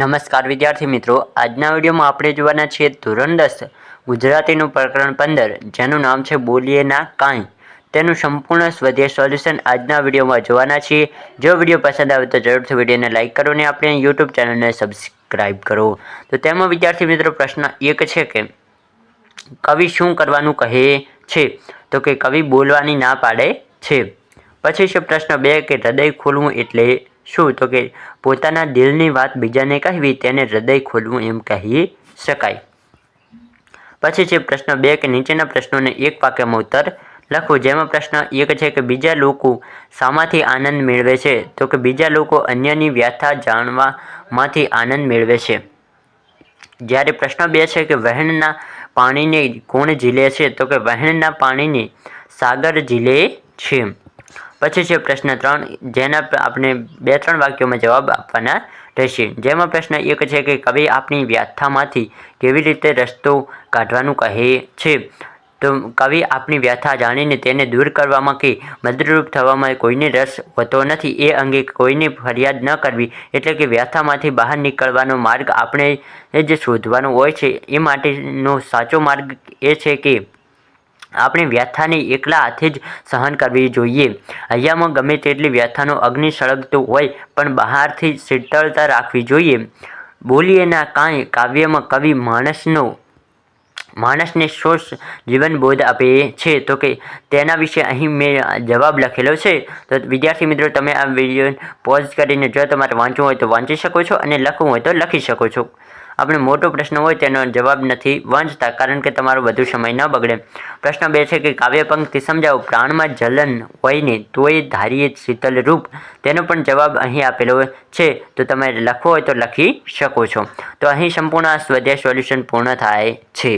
નમસ્કાર વિદ્યાર્થી મિત્રો, આજના વિડીયોમાં આપણે જોવાના છીએ ધોરણ દસ, ગુજરાતીનું પ્રકરણ પંદર, જેનું નામ છે બોલીએ ના કાંઈ. તેનું સંપૂર્ણ સ્વદેશ સોલ્યુશન આજના વિડીયોમાં જોવાના છીએ. જો વીડિયો પસંદ આવે તો જરૂરથી વિડીયોને લાઇક કરો અને આપણે યુટ્યુબ ચેનલને સબસ્ક્રાઈબ કરો. તો તેમાં વિદ્યાર્થી મિત્રો પ્રશ્ન એક છે કે, કવિ શું કરવાનું કહે છે? તો કે કવિ બોલવાની ના પાડે છે. પછી છે પ્રશ્ન બે કે હૃદય ખોલવું એટલે શું? તો કે પોતાના દિલની વાત બીજાને કહેવી, તેને હૃદય ખોલવું એમ કહી શકાય. પછી છે પ્રશ્ન બે, કે નીચેના પ્રશ્નોને એક વાક્યમાં ઉત્તર લખો. જેમાં પ્રશ્ન એક છે કે બીજા લોકો શામાંથી આનંદ મેળવે છે? તો કે બીજા લોકો અન્યની વ્યથા જાણવામાંથી આનંદ મેળવે છે. જ્યારે પ્રશ્ન બે છે કે વહેણના પાણીને કોણ ઝીલે છે? તો કે વહેણના પાણીને સાગર ઝીલે છે. પછી છે પ્રશ્ન ત્રણ, જેના આપણે બે ત્રણ વાક્યોમાં જવાબ આપવાના રહેશે. જેમાં પ્રશ્ન એક છે કે કવિ આપણી વ્યાથામાંથી કેવી રીતે રસ્તો કાઢવાનું કહે છે? તો કવિ આપણી વ્યથા જાણીને તેને દૂર કરવામાં કે મદદરૂપ થવામાં કોઈને રસ હોતો નથી. એ અંગે કોઈની ફરિયાદ ન કરવી એટલે કે વ્યથામાંથી બહાર નીકળવાનો માર્ગ આપણે જ શોધવાનો હોય છે. એ માટેનો સાચો માર્ગ એ છે કે આપણે વ્યથાને એકલા હાથે જ સહન કરવી જોઈએ. હૈયામાં ગમે તેટલી વ્યથાનો અગ્નિ સળગતો હોય, પણ બહારથી શીતળતા રાખવી જોઈએ. બોલીએના કાંઈ, કાવ્યમાં કવિ માણસનો, માણસને શોષ જીવન બોધ આપે છે. તો કે તેના વિશે અહીં મેં જવાબ લખેલો છે. તો વિદ્યાર્થી મિત્રો, તમે આ વીડિયો પોઝ કરીને જો તમારે વાંચવું હોય તો વાંચી શકો છો અને લખવું હોય તો લખી શકો છો. આપણે મોટો પ્રશ્ન હોય તેનો જવાબ નથી વાંચતા, કારણ કે તમારો વધુ સમય ન બગડે. પ્રશ્ન બે છે કે કાવ્ય સમજાવો. પ્રાણમાં જલન હોય ને તોય ધારીએ શીતલ રૂપ. તેનો પણ જવાબ અહીં આપેલો છે. તો તમે લખવો હોય તો લખી શકો છો. તો અહીં સંપૂર્ણ આ સ્વાધ્યાય સોલ્યુશન પૂર્ણ થાય છે.